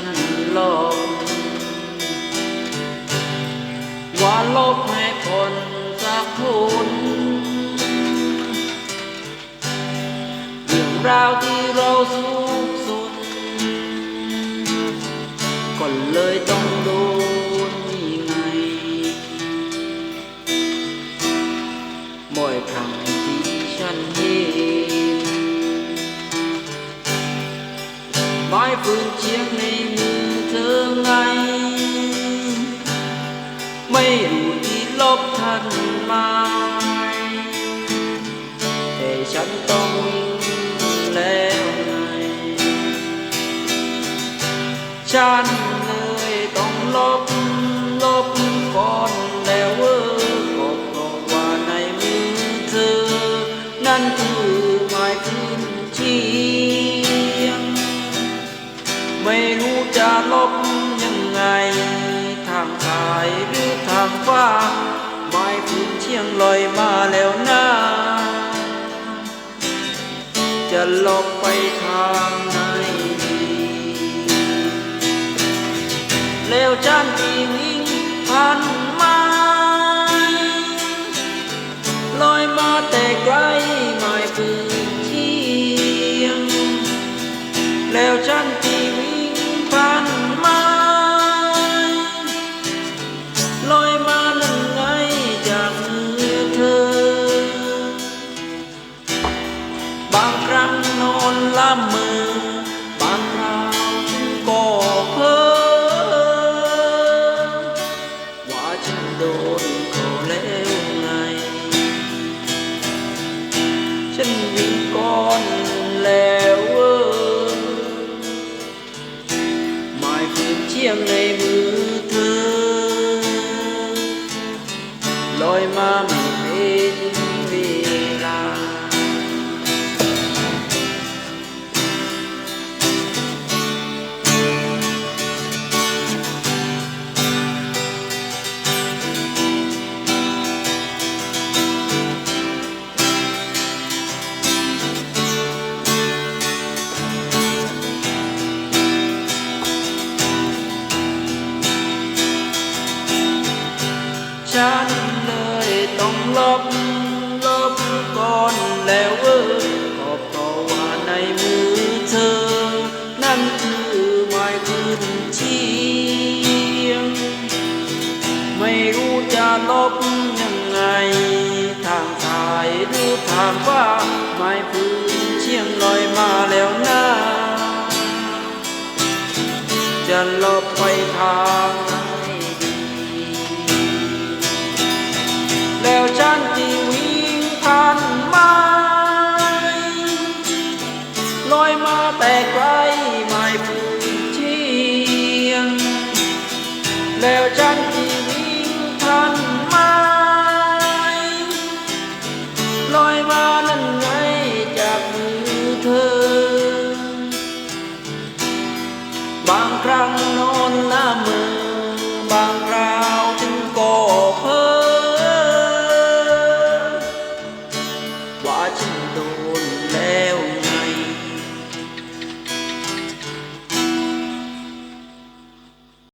ันลอว่าลบให้คนสักคนเรื่องราวที่เราสูขสุดก็เลยต้องโดนนี่ไงบ่อยครั้งที่ฉันเห็น ไม้ฟืนเชียงในมือเธอไง ไม่รู้ที่ลบทันไหมาแต่ฉันต้องวิ่งแล้วไง ฉันเลยต้องลบลบก่อนแล้วเวอก็เพราะว่าในมือเธอ นั่นคือ ไม่รู้จะลบยังไง ทางสายหรือทางฟ้าหมายพื้นเชียงลอยมาแล้วนะจะลบไปทางไหนดีแล้วจันทีวิ่งผ่านมาลอยมาแต่ไกลไม่พื้นเชียง แล้วฉันที ลอยมาไม่ ลบลบก่อนแล้วเออก็เพราะว่าในมือเธอ นั่นคือหมายคืนเชียง ไม่รู้จะลบยังไง ทางสายหรือทางว่าหมายพื้นเชียงลอยมาแล้วนะจะลบไปทาง แล้วฉันจะวิ่งทันไหมลอยมานั่นไงจากมือเธอ บางครั้งนอนหน้ามือ บางคราวฉันก็เพ้อว่าฉันโดน